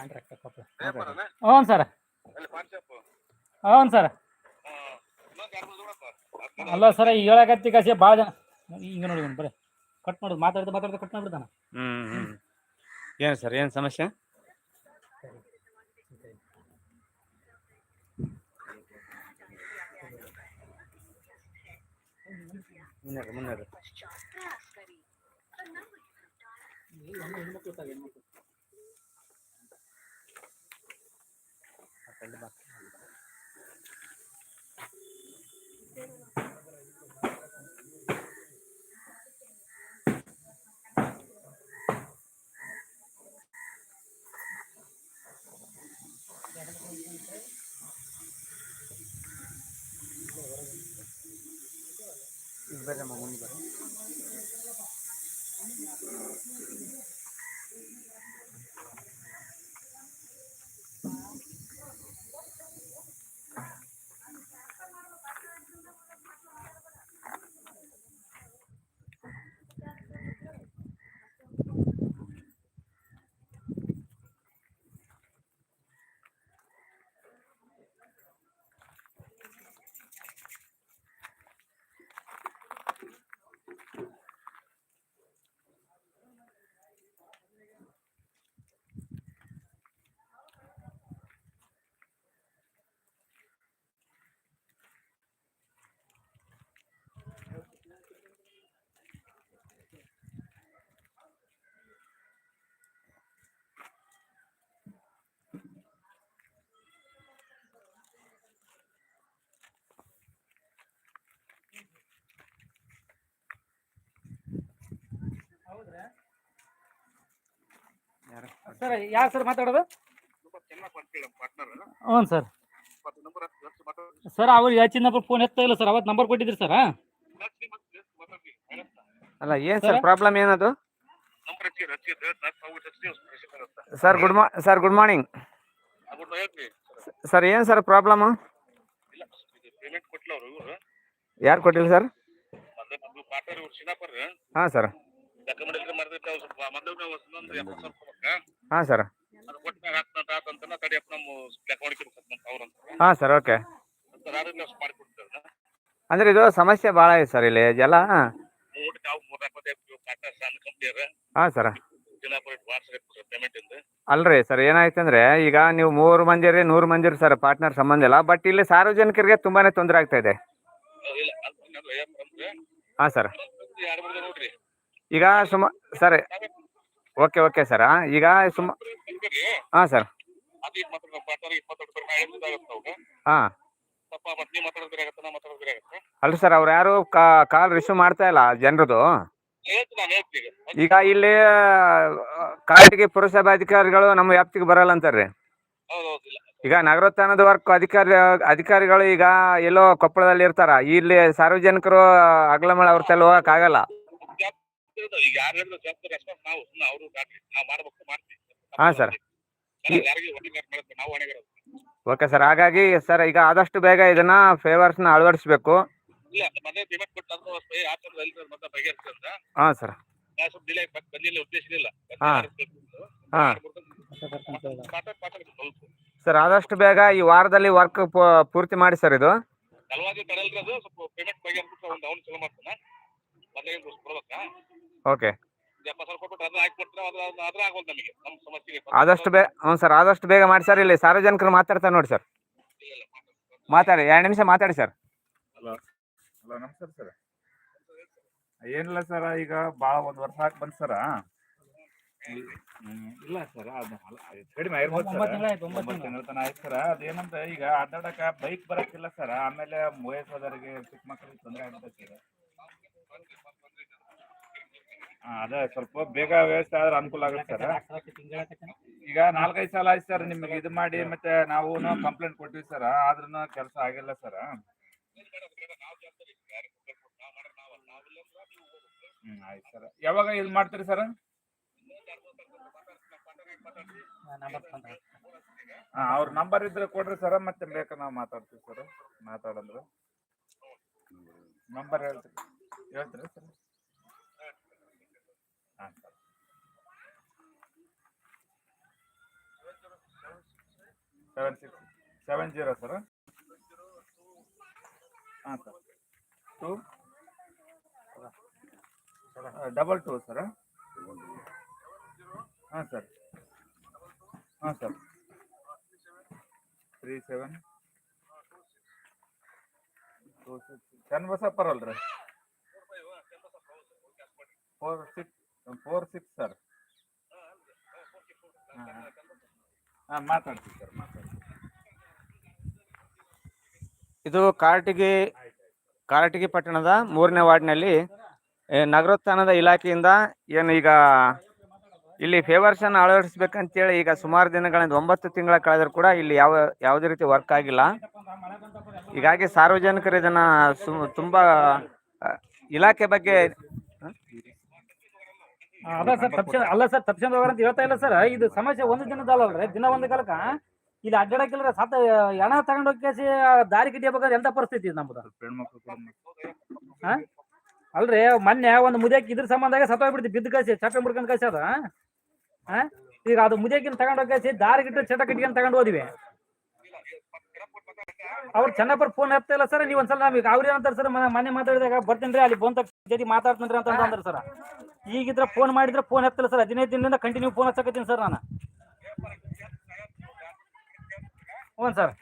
Contract Koppal ಹ್ಞೂ sir. ಹ್ಞೂ sir. ಅಲ್ಲ ಸರ್ ಈಗ ಹೇಳಕತ್ತಿ ಕಸಿ ಭಾಳ ಜನ. ಈಗ ನೋಡಿ ಬರೀ ಕಟ್ ಮಾಡೋದು ಮಾತಾಡ್ತಾ ಮಾತಾಡ್ತಾ ಕಟ್ ಮಾಡ್ಬಿಡ್ತಾನ. ಹ್ಮ್ ಹ್ಮ್. ಏನು ಸರ್ ಏನು ಸಮಸ್ಯೆ? ಮುನ್ನಡೆ ಮುನ್ನಡೆ ಸರ್ ಯಾರು ಸರ್ ಮಾತಾಡೋದು? ಹ್ಞೂ ಸರ್. ಸರ್ ಅವ್ರು ಹೆಚ್ಚಿನ ನಂಬರ್ ಫೋನ್ ಎತ್ತಾ ಇಲ್ಲ ಸರ್ ಅವತ್ತು ನಂಬರ್ ಕೊಟ್ಟಿದ್ರಿ ಸರ್ ಅಲ್ಲ ಏನು ಸರ್ ಪ್ರಾಬ್ಲಮ್ ಏನದು? ಸರ್ ಗುಡ್ ಮಾ ಸರ್ ಗುಡ್ ಮಾರ್ನಿಂಗ್ ಸರ್ ಏನು ಸರ್ ಪ್ರಾಬ್ಲಮ್ ಯಾರು ಕೊಟ್ಟಿಲ್ಲ ಸರ್? ಹಾಂ ಸರ್. ರೆಕಮೆಂಡೇಶನ್ ಮಾಡಿದ್ರೆ ನಾವು ಸ್ವಲ್ಪ. ಮೊದಲು ನಾವು ಒಂದೊಂದು ಎಪ್ಪತ್ತು ಸಾವಿರ ಕೊಡ್ಬೇಕಾ? ಹಾಂ ಸರ್. ಅದು ತಡಿಯಪ್ಪ ನಮ್ಮ ಅವ್ರಂತ ಹಾಂ ಸರ್ ಓಕೆ. ನಾವು ಮಾಡಿಕೊಡ್ತೇವೆ. ಅಂದ್ರೆ ಇದು ಸಮಸ್ಯೆ ಭಾಳ ಐತೆ ಸರ್ ಇಲ್ಲಿ. ಜಲ ನಾವು ಮೂರ ಎಪ್ಪತ್ತೈದು ಪಾರ್ಟ್ನರ್ ಸಣ್ಣ ಕಂಪ್ನಿಯರ ಹಾಂ ಸರ್. ಇಂದ. ಅಲ್ರಿ ಸರ್ ಏನಾಯ್ತು ಅಂದ್ರೆ ಈಗ ನೀವು ಮೂರು ಮಂದಿರಿ ನೂರು ಮಂದಿರಿ ಸರ್ ಪಾರ್ಟ್ನರ್ ಸಂಬಂಧ ಇಲ್ಲ. ಬಟ್ ಇಲ್ಲಿ ಸಾರ್ವಜನಿಕರಿಗೆ ತುಂಬಾನೇ ತೊಂದರೆ ಆಗ್ತಾ ಇದೆ. ಹಾಂ ಸರ್. ಈಗ ಸುಮ, ಸರ್. Okay okay, sir. ಈಗ ಸುಮ, ಹಾಂ, ಸರ್. ಹಾಂ. ಅಲ್ಲ, ಸರ್, ಅವ್ರು ಯಾರು ಕಾಲ್ ರಿಸೀವ್ ಮಾಡ್ತಾ ಇಲ್ಲ ಜನರದು. ಈಗ ಇಲ್ಲಿ ಕಾಲಿಗೆ ಪುರಸಭಾ ಅಧಿಕಾರಿಗಳು ನಮ್ಮ ವ್ಯಾಪ್ತಿಗೆ ಬರಲ್ಲ ಅಂತಾರ್ರಿ. ಈಗ ನಗರೋತ್ಥಾನದ ವರ್ಕ್ ಅಧಿಕಾರಿ, ಅಧಿಕಾರಿಗಳು ಈಗ ಎಲ್ಲೋ ಕೊಪ್ಪಳದಲ್ಲಿ ಇರ್ತಾರ ಇಲ್ಲಿ ಸಾರ್ವಜನಿಕರು ಅಗ್ಲಮಳ ಅವ್ರ ತಲೆ ಹೋಗಕ್ ಆಗಲ್ಲ. ಈಗ ಯಾರು ಹೇಳಿದ್ರು ಜಾಸ್ತಿ ರೆಸ್ಪಾನ್ಸ್ ನಾವು ಸುಮ್ಮನೆ ಅವರು ನಾವು ಮಾಡ್ಬೇಕು ಮಾಡ್ತೀವಿ. ಹಾ, ಸರ್. ಯಾರಿಗೆ ಹೊಣೆಗಾರ ಮಾಡುತ್ತೆ ನಾವು ಹೊಣೆಗಾರ ಓಕೆ ಸರ್. ಹಾಗಾಗಿ ಸರ್ ಈಗ ಆದಷ್ಟು ಬೇಗ ಇದನ್ನ ಫೇವರ್ಸ್ನ ಅಳವಡಿಸ್ಬೇಕು. ಇಲ್ಲ ಪೇಮೆಂಟ್ ಕೊಟ್ಟು ಅಂತ ವಸ್ತು ಆ ಥರ ಎಲ್ಲಿ ಮತ್ತೆ ಹಾಂ ಸರ್. ನಾ ಸ್ವಲ್ಪ ಡಿಲೇ ಬಂದಿಲ್ಲ ಉದ್ದೇಶ ಇಲ್ಲ. ಹಾ. ಹಾ. ಮಾತಾಡ್ ಮಾತಾಡ್ ಸ್ವಲ್ಪ. ಸರ್ ಆದಷ್ಟು ಬೇಗ ಈ ವಾರದಲ್ಲಿ ವರ್ಕ್ ಪೂರ್ತಿ ಮಾಡಿ ಸರ್ ಇದು. ಸಲುವಾಗಿ ತಡಲ್ರಿ ಅದು ಸ್ವಲ್ಪ ಪೇಮೆಂಟ್ ಬಗೆಹರಿಸ್ಬಿಟ್ಟು ಒಂದು ಅವ್ನು ಚಲೋ ಮಾಡ್ತಾನೆ. ಮೊದಲೇ ಓಕೆ. ಆದಷ್ಟು ಬೇಗ ಹ್ಞೂ ಸರ್ ಆದಷ್ಟು ಬೇಗ ಮಾಡಿ ಸರ್ ಇಲ್ಲಿ ಸಾರ್ವಜನಿಕರು ಮಾತಾಡ್ತಾರೆ ನೋಡಿ ಸರ್. ಮಾತಾಡಿ ಎರಡು ನಿಮಿಷ ಮಾತಾಡಿ ಸರ್. ಹಲೋ ನಮಸ್ಕಾರ ಸರ್. ಏನಿಲ್ಲ ಸರ್ ಈಗ ಭಾಳ ಒಂದು ವರ್ಷ ಹಾಕಿ ಬಂತು ಸರ್. ಇಲ್ಲ ಸರ್ ಅದು ಕಡಿಮೆ ಆಗಿರ್ಬೋದು ಒಂಬತ್ತು ತಿಂಗಳ ಆಯ್ತು ಸರ್. ಅದೇನಂತ ಈಗ ಅಡ್ಡಾಡಕ ಬೈಕ್ ಬರಕ್ಕಿಲ್ಲ ಸರ್. ಆಮೇಲೆ ವಯಸ್ಸಾದವರಿಗೆ ಚಿಕ್ಕ ಮಕ್ಕಳಿಗೆ ತೊಂದರೆ ಆಗುತ್ತೆ ಸರ್. ಹಾಂ, ಅದೇ ಸ್ವಲ್ಪ ಬೇಗ ವ್ಯವಸ್ಥೆ ಆದ್ರೆ ಅನುಕೂಲ ಆಗುತ್ತೆ ಸರ್. ಈಗ ನಾಲ್ಕೈದು ಸಲ ಆಯ್ತು ಸರ್ ನಿಮಗೆ, ಇದು ಮಾಡಿ ಮತ್ತೆ ನಾವು ಕಂಪ್ಲೇಂಟ್ ಕೊಟ್ಟಿವಿ ಸರ್ ಆದ್ರೂ ಕೆಲಸ ಆಗಿಲ್ಲ ಸರ್. ಆಯ್ತು ಸರ್. ಯಾವಾಗ ಇದು ಮಾಡ್ತೀರಿ ಸರ್? ಅವ್ರ ನಂಬರ್ ಇದ್ರೆ ಕೊಡ್ರಿ ಸರ್, ಮತ್ತೆ ಬೇಕಾ ನಾವು ಮಾತಾಡ್ತೀವಿ ಸರ್, ಮಾತಾಡಂದ್ರೆ. ನಂಬರ್ ಹೇಳ್ತೀರಿ. ಹೇಳ್ತೀರಾ ಸರ್? ಹಾಂ sir seven six seven zero sir ಹಾಂ sir two double two sir ಹಾಂ ಸರ್ ಹಾಂ sir three seven two six ಚನ್ನಬಸಪ್ಪರ್ ಅಲ್ರಿ four six four six sir ಹಾಂ ಮಾತಾಡ್ತೀವಿ ಸರ್ ಇದು ಕಾರಟಗಿ ಕಾರಟಗಿ ಪಟ್ಟಣದ ಮೂರನೇ ವಾರ್ಡ್ನಲ್ಲಿ ನಗರೋತ್ಥಾನದ ಇಲಾಖೆಯಿಂದ ಏನು ಈಗ ಇಲ್ಲಿ ಫೇವರ್ಸ್ ಅನ್ನು ಅಳವಡಿಸ್ಬೇಕಂತೇಳಿ ಈಗ ಸುಮಾರು ದಿನಗಳಿಂದ ಒಂಬತ್ತು ತಿಂಗಳ ಕಳೆದರೂ ಕೂಡ ಇಲ್ಲಿ ಯಾವ, ಯಾವುದೇ ರೀತಿ ವರ್ಕ್ ಆಗಿಲ್ಲ. ಹೀಗಾಗಿ ಸಾರ್ವಜನಿಕರು ಇದನ್ನ ಸು, ತುಂಬಾ ಇಲಾಖೆ ಬಗ್ಗೆ ಅದ ಸರ್ ತಪ್ಸ ಅಲ್ಲ ಸರ್ ತಪ್ಸಂದ್ ಹೋಗ್ರ ಅಂತ ಹೇಳ್ತಾ ಇಲ್ಲ ಸರ್. ಇದು ಸಮಸ್ಯೆ ಒಂದು ದಿನದಲ್ಲ ದಿನ ಒಂದು ಕಾಲಕ್ಕ. ಇಲ್ಲಿ ಅಡ್ಡಾಡಕ್ಕಿಲ್ಲ ಸತ ಎಣ ತಗೊಂಡ್ ಹೋಗಿ ದಾರಿ ಕಿಡಿಯಬೇಕಾದ್ರೆ ಎಂತ ಪರಿಸ್ಥಿತಿ ಇದೆ ನಮ್ದು? ಅಲ್ರಿ ಮೊನ್ನೆ ಒಂದು ಮುದ್ಯಾಕ್ ಇದ್ರ ಸಂಬಂಧಾಗ ಸತ್ತೋಗ್ಬಿಡ್ತಿ ಬಿದ್ದು ಕಸಿ ಚಪ್ಪೆ ಮುಡ್ಕೊಂಡ್ ಕಸಿ ಅದ ಈಗ ಅದು ಮುದ್ಯಾಕಿನ ತಗೊಂಡ್ ಹೋಗಿ ದಾರಿ ಗಿಟ್ಟು ಚಟ ಕಟ್ಕೊಂಡ್ ತಗೊಂಡ್ ಹೋದಿವಿ. ಅವ್ರು ಚೆನ್ನಪ್ಪರ್ ಫೋನ್ ಹತ್ತ ಇಲ್ಲ ಸರ್ ನೀವು ಒಂದ್ಸಲ ನಮಗೆ ಅವ್ರು ಏನಂತಾರೆ ಸರ್ ಮನೆ ಮಾತಾಡಿದಾಗ ಬರ್ತೀನಿ ಅಲ್ಲಿ ಬಂದ ಜೊತೆ ಮಾತಾಡ್ತೀನಿ ಅಂತ ಅಂದ್ರೆ ಸರ್. ಈಗಿದ್ರೆ ಫೋನ್ ಮಾಡಿದ್ರೆ ಫೋನ್ ಹತ್ತಿಲ್ಲ ಸರ್ ಹದಿನೈದು ದಿನದಿಂದ ಕಂಟಿನ್ಯೂ ಫೋನ್ ಹಚ್ಚಕತ್ತೀನಿ ಸರ್ ನಾನು. ಹ್ಞೂ ಸರ್.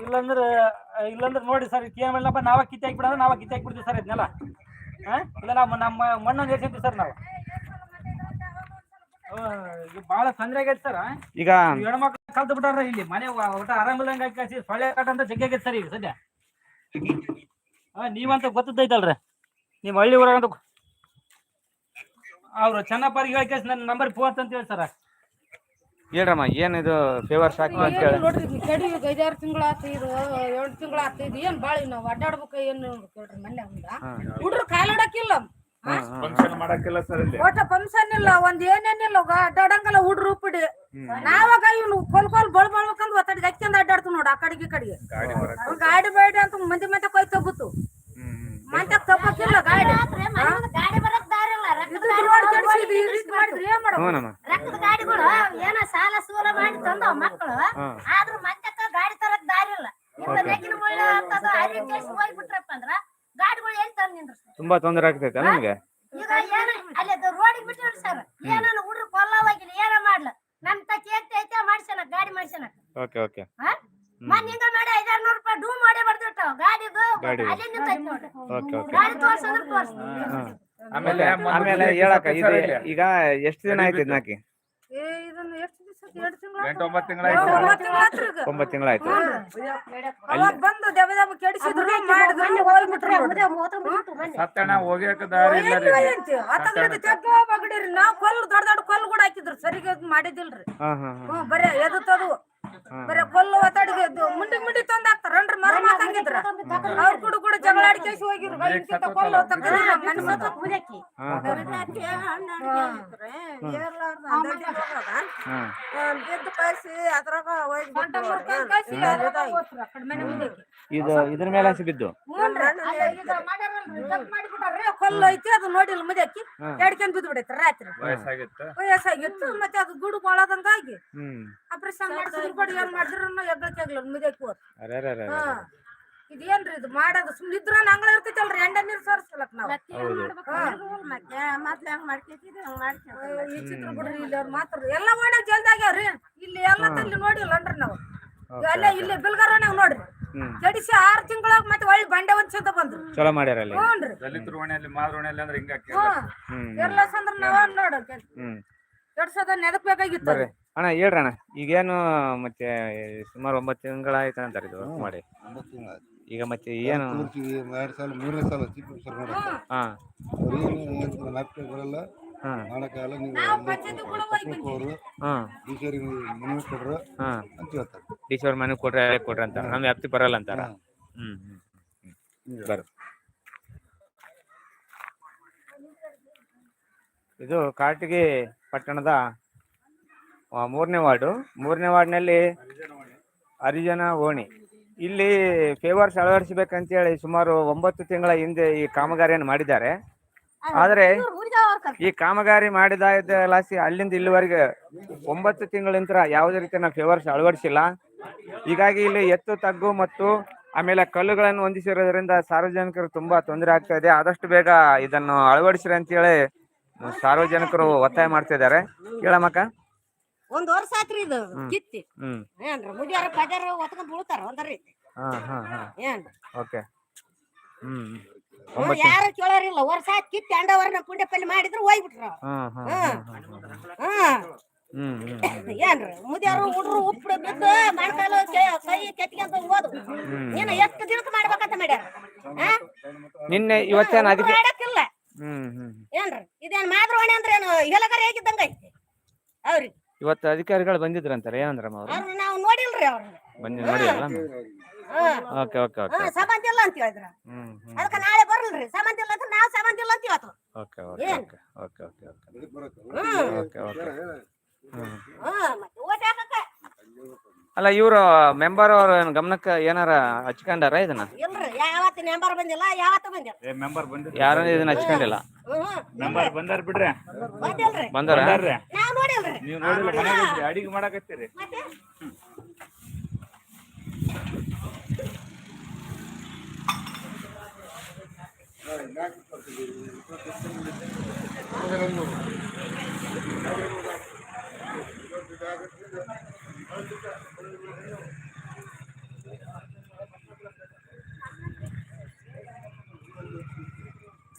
ಇಲ್ಲಂದ್ರೆ ಇಲ್ಲಂದ್ರೆ ನೋಡಿ ಸರ್ ಏನ್ ಮಾಡಲಪ್ಪ ನಾವ ಕಿತ್ತಿ ಹಾಕ್ಬಿಡೋದು ನಾವ ಕಿತ್ತಿ ಹಾಕ್ಬಿಡ್ತೀವಿ ಸರ್ ಇದನ್ನೆಲ್ಲ ಹಾ ಇಲ್ಲ ನಮ್ಮ ನಮ್ಮ ಮಣ್ಣನ್ನು ಎಸಿರ್ತೀವಿ ಸರ್ ನಾವು. ಭಾಳ ತೊಂದರೆ ಆಗೈತೆ ಸರ್ ಈಗ ಹೆಣ್ಮಕ್ಳು ಕಲ್ತು ಬಿಟ್ಟಾರ ಇಲ್ಲಿ. ಮನೆ ಊಟ ಒಟ್ಟ ಆರಾಮಿಲ್ಲಂಗ ಹಾಕಿ ಸೊಳ್ಳೆ ಕಾಟ ಅಂತ ಜಗ್ಗಿ ಆಗೈತೆ ಸರ್ ಈಗ ಸದ್ಯ. ಹಾ ನೀವಂತ ಗೊತ್ತೈತಲ್ರಿ ನಿಮ್ಮ ಹಳ್ಳಿ ಊರಾಗಂತ ಅವ್ರು ಚೆನ್ನಪ್ಪರಿಗೆ ಹೇಳಿ ನನ್ನ ನಂಬರ್ ಫೋನ್ ಅಂತ ಹೇಳಿ ಸರ್. ಹೇಳ್ರಮ್ಮ ಏನಿದು ಫೇವರ್ಸ್ ಹಾಕಿ ಅಂತ ಹೇಳಿ. ನೋಡ್ರಿ ಈಗ ಐದಾರು ತಿಂಗಳ ಆತು ಇದು ಏಳು ತಿಂಗಳ ಆತು ಇದು ಏನ್ ಬಾಳ ನಾವು ಅಡ್ಡಾಡ್ಬೇಕು ಏನು ಹೇಳ್ರಿ ಮನ್ಯಾಗ. ಹುಡ್ರು ಕಾಲಾಡಕ್ಕಿಲ್ಲ ಫಂಕ್ಷನ್ ಮಾಡಕ್ಕಿಲ್ಲ ಸರ್ ಇಲ್ಲಿ. ಒಟ್ಟ ಫಂಕ್ಷನ್ ಇಲ್ಲ ಒಂದ್ ಏನೇನಿಲ್ಲ ಅಡ್ಡಾಡಂಗಲ್ಲ ಹುಡ್ರು ಬಿಡಿ ನಾವಾಗ ಇವ್ನು ಕೊಲ್ ಕೊಲ್ ಬಳ ಬಳ್ಬೇಕಂದ್ ಒತ್ತಡಿ ಅಕ್ಕಿಂದ ಅಡ್ಡಾಡ್ತು ನೋಡ ಆ ಕಡೆಗೆ ಕಡೆಗೆ. ಗಾಡಿ ಬೇಡ ಅಂತ ಮಂದಿ ಮಂದಿ ಕೊಯ್ ತಗೋತು ಮಂತ ತಗೋಕಿಲ್ಲ ಗಾಡಿ. ಗಾಡಿ ಬರಕ್ ದಾರಿ ಇಲ್ಲ. ರಕ್ತದ ಗಾಡಿಗಳು ಏನ ಸಾಲ ಸೂಲ ಮಾಡಿ ತಂದವ ಮಕ್ಕಳು. ಆದ್ರ ಮಂಚಕ್ಕ ಗಾಡಿ ತರಕ್ ದಾರಿ ಇಲ್ಲ. ಇಂತ ನೆಗಿನ ಮುಳ್ಳ ಅಂತದ ಅರಿ ಕೇಸ್ ಹೋಗ್ಬಿಟ್ರಪ್ಪ ಅಂದ್ರ ಗಾಡಿಗಳು ಎಲ್ಲಿ ತಂದ್ ನಿಂದ್ರಸ್ತಾವ ತುಂಬಾ ತೊಂದರೆ ಆಗ್ತೈತೆ ನಮ್ಗೆ? ಈಗ ಏನ ಅಲ್ಲಿ ರೋಡಿಗೆ ಬಿಟ್ಟಿವ್ರಿ ಸರ್ ಏನಾನ ಕೊಲ್ಲ ಆಗಿಲ್ಲ ಏನ ಮಾಡ್ಲ? ನಮ್ ತಕ್ಕ ಐತೆ ಐತೆ ಮಾಡ್ಸನ ಗಾಡಿ ಮಾಡ್ಸನ ಓಕೆ ಓಕೆ. ಮನ್ ಹಿಂಗ ಮಾಡಿ ಐದಾರು ನೂರು ರೂಪಾಯಿ ಡೂ ಮಾಡೇ ಬರ್ದಿರ್ತಾವ ಗಾಡಿದು ಗಾಡಿದು. ಅಲ್ಲಿ ನಿಂತೈತಿ ನೋಡ್ರಿ ಓಕೆ ಓಕೆ. ಗಾಡಿ ತೋರ್ಸಂದ್ರ ತೋರ್ಸ್. ಆಮೇಲೆ ಆಮೇಲೆ ಬಿಜೆಪಿ ಹೇಳಕ್ಕ ಇದು ಈಗ ಎಷ್ಟು ದಿನ ಆಯ್ತು ಇದನ್ನಾಕಿ ಏ ಇದನ್ನ ಎಷ್ಟು ತಿಂಗಳಾಯ್ತು ಒಂಬತ್ತು ತಿಂಗಳಾಯ್ತು ಅವಾಗ ಬಂದು ಕೆಡಿಸಿದ್ರು ಮಾಡಿದ್ರು ಹೋಗ್ಬಿಟ್ರು ನೋಡ್ರಿ. ಸತ್ತಣ್ಣ ಹೋಗ್ಯಾಕ ದಾರಿ ಇಲ್ಲ ರೀ ಏನ್ ಅಂತಿ? ಆತಂಕದ ತೆಗ್ಗೋ ಬಗಡಿರಿ ನಾವ್ ಕೊಲ್ಲು ದೊಡ್ಡ ದೊಡ್ಡ ಕೊಲ್ಲು ಕೂಡ ಹಾಕಿದ್ರು. ಸರಿಗೆ ಮಾಡಿದಿಲ್ರಿ ಬರೇ ಎದತ್ತದು ಬರೇ ಕೊಲ್ಲು ಒತ್ತಡಿಗೆ ಮುಂಡಿ ಮುಂಡಿ ತಂದ್ ಹಾಕ್ತಾರನ್ರಿ ಮರ ಮಾತಂಗಿದ್ರ ಅವ್ರ ಕೂಡ ಕೂಡ ಜಗಳ ಹೋಗಿರು ಇಂತಿಂತ ಕೊಲ್ಲು ಬಿದ್ದು ಕಾಯಿಸಿ ಅದ್ರಾಗ ಇದು ಇದ್ರ ಮೇಲೆ ಹಸಿ ಬಿದ್ದು. ಕೊಲ್ಲು ಐತಿ ಅದು ನೋಡಿಲ್ಲ ಎಡ್ಕೊಂಡ್ ಬಿದ್ದು ಬಿಡೈತಿ ರಾತ್ರಿ. ವಯಸ್ಸಾಗಿತ್ತು ಮತ್ತೆ ಅದು ಗುಡು ಬಾಳದಂಗಾಗಿ. ಹ್ಮ್. ಆಪರೇಷನ್ ಮಾಡಿಸಿದ್ರು ಕೂಡ ಏನ್ ಮಾಡಿದ್ರು ಅರೆ ಅರೆ ಅರೆ ಹಾ. ಇದೇನ್ರಿ ಇದು ಮಾಡೋದು ಸುಮ್ನೆ ಇದ್ರ ನಂಗಳ ಇರ್ತೈತಲ್ರಿ ಎಂಡ ನೀರ್ ಸರ್ಸ್ಲಕ್ ನಾವು. ಈ ಚಿತ್ರ ಬಿಡ್ರಿ ಇಲ್ಲಿ ಅವ್ರು ಮಾತ್ರ ಎಲ್ಲ ಮಾಡಕ್ ಜಲ್ದಾಗ್ಯಾವ್ರಿ ಇಲ್ಲಿ ಎಲ್ಲ ತಲ್ಲಿ ನೋಡಿಲ್ಲನ್ರಿ ನಾವು. ಅಲ್ಲೇ ಇಲ್ಲಿ ಬಿಲ್ಗಾರನ್ಯಾಗ ನೋಡ್ರಿ. ಜಡಿಸಿ ಆರ್ ತಿಂಗಳಾಗ ಮತ್ತೆ ಒಳ್ಳೆ ಬಂಡೆ ಒಂದ್ ಸತ ಬಂದ್ರು. ಚಲೋ ಮಾಡ್ಯಾರ ಅಲ್ಲಿ. ಹ್ಞೂನ್ರಿ ದಲಿತರ ಓಣಿಯಲ್ಲಿ ಮಾದ್ರ ಓಣಿಯಲ್ಲಿ ಅಂದ್ರೆ ಹಿಂಗ ಹ್ಮ್ ಹ್ಮ್. ಎಲ್ಲ ಸಂದ್ರ ನಾವ ನೋಡ ನೆದಕ್ ಬೇಕಾಗಿತ್ತು ಅಣ್ಣ ಹೇಳ್ರಿ ಅಣ್ಣ ಈಗೇನು ಮತ್ತೆ ಸುಮಾರು ಒಂಬತ್ತು ತಿಂಗಳಾಯ್ತು ಅಂತಾರೆ ಇದು work ಮಾಡಿ. ಈಗ ಮತ್ತೆ ಏನು ಎರಡು ಸಲ ಮೂರನೇ ಸಲ ಚಿಕ್ಕ ಹುಡುಗರು ನೋಡಿ. ಹಾ. ಬರಲ್ಲ ಹಾ. ಮಾಡೋಕ್ಕಾಗಲ್ಲ ನೀವು ಹಾ. ಮನವಿ ಕೊಡ್ರು ಅಂತ ಹೇಳ್ತಾರೆ. ಮನೆ ಕೊಟ್ರೆ ಅಲ್ಲೇ ಕೊಟ್ರೆ ಅಂತಾರ. ನಮ್ ವ್ಯಾಪ್ತಿ ಬರಲ್ಲ ಅಂತಾರ. ಹಾ. ಹ್ಮ್ ಹ್ಮ್ ಇದು ಕಾಟಿಗೆ ಪಟ್ಟಣದ ಮೂರನೇ ವಾರ್ಡು. ಮೂರನೇ ವಾರ್ಡ್ನಲ್ಲಿ ಹರಿಜನ ಓಣಿ. ಇಲ್ಲಿ ಫೇವರ್ಸ್ ಅಳವಡಿಸಬೇಕಂತೇಳಿ ಸುಮಾರು ಒಂಬತ್ತು ತಿಂಗಳ ಹಿಂದೆ ಈ ಕಾಮಗಾರಿಯನ್ನು ಮಾಡಿದ್ದಾರೆ. ಆದ್ರೆ ಈ ಕಾಮಗಾರಿ ಮಾಡಿದ ಲಾಸಿ ಅಲ್ಲಿಂದ ಇಲ್ಲಿವರೆಗೆ ಒಂಬತ್ತು ತಿಂಗಳಿಂದ ಯಾವುದೇ ರೀತಿ ನಾವು ಫೇವರ್ಸ್ ಅಳವಡಿಸಿಲ್ಲ. ಹೀಗಾಗಿ ಇಲ್ಲಿ ಎತ್ತು, ತಗ್ಗು ಮತ್ತು ಆಮೇಲೆ ಕಲ್ಲುಗಳನ್ನು ಹೊಂದಿಸಿರೋದ್ರಿಂದ ಸಾರ್ವಜನಿಕರು ತುಂಬಾ ತೊಂದರೆ ಆಗ್ತಾ ಇದೆ. ಆದಷ್ಟು ಬೇಗ ಇದನ್ನು ಅಳವಡಿಸ್ರಿ ಅಂತೇಳಿ ಸಾರ್ವಜನಿಕರು ಒತ್ತಾಯ ಮಾಡ್ತಾ ಇದ್ದಾರೆ. ಹೇಳಮ್ಮಕ್ಕ ಒಂದ್ ವರ್ಷ ಆತ್ರಿ ಇದು ಕಿತ್ತಿ. ಹ್ಮ್. ಏನ್ರಿ ಮುಡಿಯಾರ ಪದ್ಯಾರ ಒತ್ಕೊಂಡ್ ಬೀಳ್ತಾರ ಒಂದರಿ ಹಾ ಹಾ ಹಾ. ಏನ್ ಓಕೆ. ಹ್ಮ್ ಹ್ಮ್, ಯಾರು ಕೇಳೋರಿಲ್ಲ ವರ್ಷ ಆತ್ ಕಿತ್ತಿ ಅಂಡವರ್ನ ಪುಂಡೆ ಪಲ್ಲಿ ಮಾಡಿದ್ರು ಹೋಗ್ಬಿಟ್ರ ಹಾ ಹಾ ಹ್ಮ್ ಹ್ಮ್. ಹ್ಮ್ ಏನ್ರಿ ಮುದಿಯಾರು ಹುಡ್ರು ಉಪ್ಪು ಬಿದ್ದು ಮಣ್ಕಾಲು ಕೆ- ಕೈ ಕೆತ್ಕೊಂತ ಹೋದು ನೀನು ಎಷ್ಟು ದಿನಕ್ಕೆ ಮಾಡ್ಬೇಕಂತ ಮಾಡ್ಯಾರ? ಆ? ನಿನ್ನೆ ಇವತ್ತೇನು ಹುಡ್ರು ಅದಕ್ಕೆ ಆಡಕ್ಕಿಲ್ಲ. ಹ್ಮ್ ಹ್ಮ್ ಏನ್ರಿ ಇದೇನ್ ಮಾದ್ರೋಣಿ ಅಂದ್ರೆ ಏನು ಹೇಳಗಾರ ಹೇಗಿದ್ದಂಗ ಐತಿ ಅವ್ರಿಗೆ ಇವತ್ತು ಅಧಿಕಾರಿಗಳು ಬಂದಿದ್ರಂತಾರೆ ಏನಂದ್ರಮ್ಮ ಅವರು ಅವ್ರನ್ನ ನಾವು ನೋಡಿಲ್ರಿ ಅವ್ರನ್ನ ಬಂದು ನೋಡಿ ಅಲ್ಲ ಓಕೆ ಓಕೆ ಓಕೆ ಸಂಬಂಧ ಇಲ್ಲ ಅಂತ ಹೇಳಿದ್ರ. ಹ್ಮ್ ಹ್ಮ್ ಅದಕ್ಕೆ ನಾಳೆ ಬರಲ್ರಿ ಸಂಬಂಧ ಇಲ್ಲ ಅಂದ್ರೆ ನಾವು ಸಂಬಂಧ ಇಲ್ಲ ಅಂತ ಇವತ್ತು. Okay okay? Okay okay okay. Okay. Okay ಹ್ಮ್. ಮತ್ತೆ ಓಟ್ ಹಾಕಕ್ಕ? ಅಲ್ಲ ಇವರು ಮೆಂಬರ್ ಅವರು ಗಮನಕ್ಕೆ ಏನಾರ ಹಚ್ಕೊಂಡಾರ ಇದನ್ನ? ಇಲ್ರಿ ಯಾವತ್ತು ನೆಂಬರ್ ಬಂದಿಲ್ಲ ಯಾವತ್ತು ಬಂದಿಲ್ಲ. ಏ ಮೆಂಬರ್ ಬಂದಿಲ್ಲ ಯಾರು ಇದನ್ನ ಹಚ್ಕೊಂಡಿಲ್ಲ. ಹ್ಮ್ ಮೆಂಬರ್ ಬಂದಾರ ಬಿಡ್ರಿ. ಬಂದಿಲ್ರಿ. ಬಂದಾರ? ಬಂದಾರ್ರಿ. ನೋಡಿಲ್ರಿ. ನೀವು ನೋಡಿಲ್ಲ ಮನೆಗೆ ಅಡಿಗೆ ಮಾಡಕತ್ತೀರಿ. ಮತ್ತೆ?